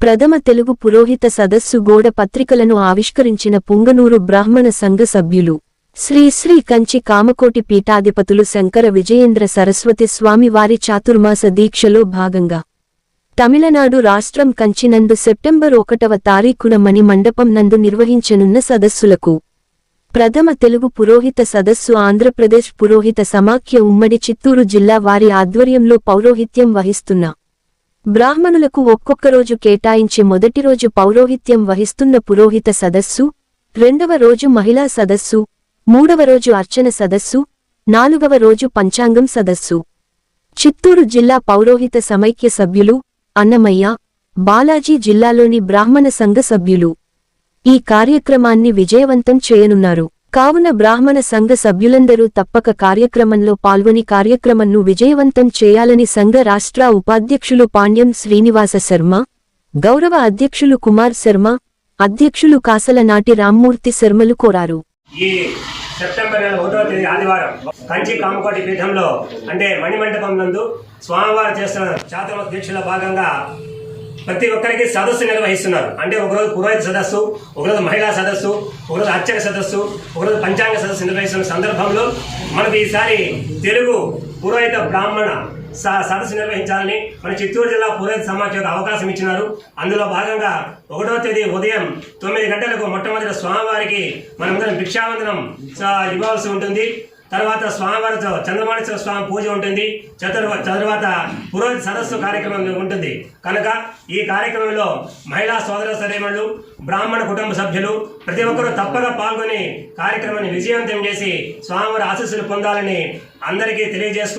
ప్రథమ తెలుగు పురోహిత సదస్సు గోడ పత్రికలను ఆవిష్కరించిన పుంగనూరు బ్రాహ్మణ సంఘ సభ్యులు శ్రీ శ్రీ కంచి కామకోటి పీఠాధిపతులు శంకర విజయేంద్ర సరస్వతి స్వామి వారి చాతుర్మాస దీక్షలో భాగంగా. తమిళనాడు రాష్ట్రం కంచినందు సెప్టెంబర్ ఒకటవ తారీఖున మణి మండపం నందు నిర్వహించనున్న సదస్సులకు ప్రథమ తెలుగు పురోహిత సదస్సు ఆంధ్రప్రదేశ్ పురోహిత సమాఖ్య ఉమ్మడి చిత్తూరు జిల్లా వారి ఆధ్వర్యంలో పౌరోహిత్యం వహిస్తున్న బ్రాహ్మణులకు ఒక్కొక్క రోజు కేటాయించి మొదటి రోజు పౌరోహిత్యం వహిస్తున్న పురోహిత సదస్సు రెండవ రోజు మహిళా సదస్సు మూడవ రోజు అర్చన సదస్సు నాలుగవ రోజు పంచాంగం సదస్సు. చిత్తూరు జిల్లా పౌరోహిత సమైక్య సభ్యులు అన్నమయ్య బాలాజీ జిల్లాలోని బ్రాహ్మణ సంఘ సభ్యులు. ఈ కార్యక్రమాన్ని విజయవంతం చేయనున్నారు. కావున బ్రాహ్మణ సంఘ సభ్యులందరూ తప్పక కార్యక్రమంలో పాల్గొని కార్యక్రమంను విజయవంతం చేయాలని సంఘ రాష్ట్ర ఉపాధ్యక్షులు పాండ్యం శ్రీనివాస శర్మ గౌరవ అధ్యక్షులు కుమార్ శర్మ అధ్యక్షులు కాసల నాటి రామ్మూర్తి శర్మలు కోరారు. ఈ సెప్టెంబర్ నెల ఒకటో తేదీ ఆదివారం కంచి కామకోటి పీఠంలో అంటే మణిమండపం నందు స్వామివారు చేస్తున్న చాతుర్మాస దీక్షలో భాగంగా ప్రతి ఒక్కరికి సదస్సు నిర్వహిస్తున్నారు. అంటే ఒకరోజు పురోహిత సదస్సు ఒకరోజు మహిళా సదస్సు ఒకరోజు అర్చక సదస్సు ఒకరోజు పంచాంగ సదస్సు నిర్వహిస్తున్న సందర్భంలో మనకు ఈసారి తెలుగు పురోహిత బ్రాహ్మణ స- సదస్సు నిర్వహించాలని మన చిత్తూరు జిల్లా పురోహిత సమాఖ్యకు అవకాశం ఇచ్చినారు. అందులో భాగంగా ఒకటో తేదీ ఉదయం తొమ్మిది గంటలకు మొట్టమొదటి స్వామివారికి మనందరం భిక్షావందనం స- ఇవ్వాల్సి ఉంటుంది. తర్వాత స్వామివారితో చంద్రమాణేశ్వర స్వామి పూజ ఉంటుంది. చతుర్వ తర్వాత పురోహిత సదస్సు కార్యక్రమం ఉంటుంది. కనుక ఈ కార్యక్రమంలో మహిళా సోదర సరేమణులు బ్రాహ్మణ కుటుంబ సభ్యులు ప్రతి ఒక్కరూ తప్పక పాల్గొని కార్యక్రమాన్ని విజయవంతం చేసి స్వామివారి ఆశీస్సులు పొందాలని అందరికీ తెలియజేస్తూ